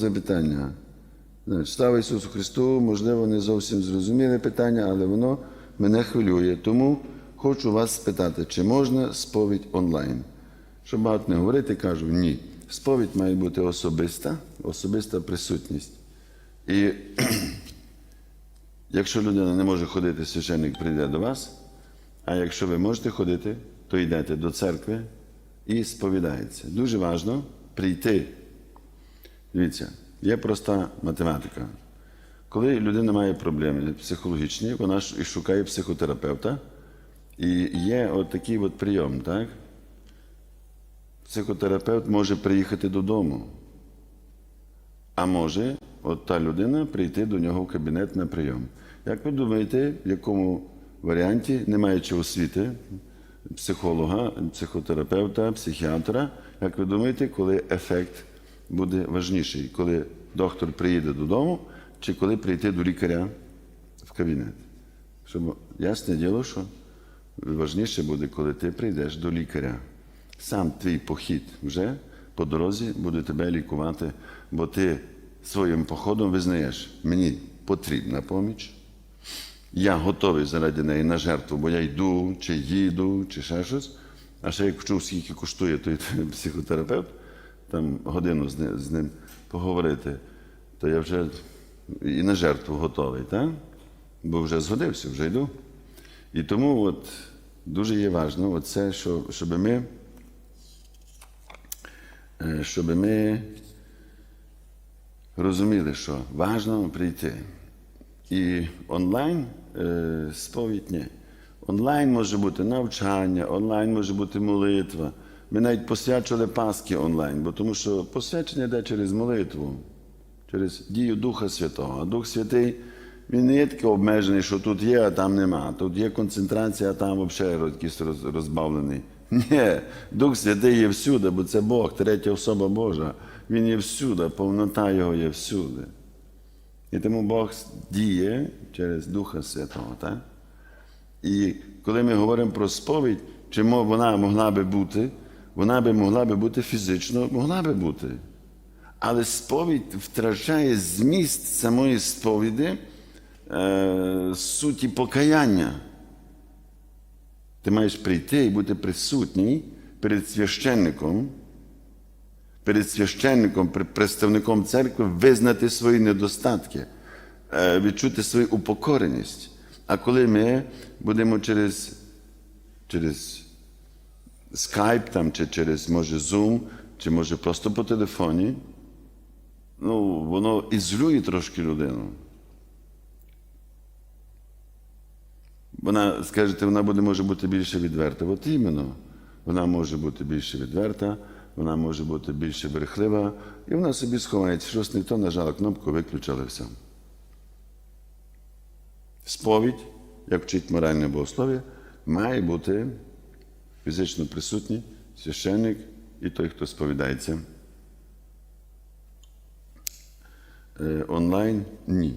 Запитання. Слава Ісусу Христу, можливо, не зовсім зрозуміле питання, але воно мене хвилює. Тому хочу вас спитати, чи можна сповідь онлайн? Щоб багато не говорити, кажу ні. Сповідь має бути особиста, особиста присутність. І якщо людина не може ходити, священник прийде до вас. А якщо ви можете ходити, то йдете до церкви і сповідається. Дуже важливо прийти. Дивіться, є проста математика. Коли людина має проблеми психологічні, вона ж і шукає психотерапевта. І є от такий от прийом, так? Психотерапевт може приїхати додому, а може от та людина прийти до нього в кабінет на прийом. Як ви думаєте, в якому варіанті, не маючи освіти, психолога, психотерапевта, психіатра, як ви думаєте, коли ефект буде важніший, коли доктор приїде додому, чи коли прийти до лікаря в кабінет? Щоб ясне діло, що важніше буде, коли ти прийдеш до лікаря. Сам твій похід вже по дорозі буде тебе лікувати, бо ти своїм походом визнаєш, мені потрібна поміч. Я готовий заради неї на жертву, бо я йду, чи їду, чи ще щось. А ще як чув, скільки коштує той психотерапевт, там годину з ним, поговорити, то я вже і на жертву готовий, так? бо вже згодився, вже йду. І тому от дуже є важливо це, що, щоб ми, е, щоб ми розуміли, що важливо прийти. І онлайн е, сповідь ні. Онлайн може бути навчання, онлайн може бути молитва. Ми навіть посвячували Пасхи онлайн, бо тому що посвячення йде через молитву, через дію Духа Святого. А Дух Святий він не є такий обмежений, що тут є, а там нема. Тут є концентрація, а там взагалі якийсь розбавлений. Ні, Дух Святий є всюди, бо це Бог, третя особа Божа. Він є всюди, повнота Його є всюди. І тому Бог діє через Духа Святого. Так? І коли ми говоримо про сповідь, чи вона могла би бути, вона би могла би бути фізично, могла би бути. Але сповідь втрачає зміст самої сповіді е, суті покаяння. Ти маєш прийти і бути присутній перед священником, перед священником, представником церкви, визнати свої недостатки, е, відчути свою упокореність. А коли ми будемо через, через скайп там, чи через може Zoom, чи може просто по телефоні, ну, воно ізолює трошки людину. Вона, скажете, вона буде, може бути більше відверта. От іменно. Вона може бути більше відверта, вона може бути більше брехлива, і вона собі сховається. Щось ніхто нажав кнопку, виключили все. Сповідь, як вчить моральне богослов'я, має бути фізично присутній священник і той, хто сповідається. Е, Онлайн ні.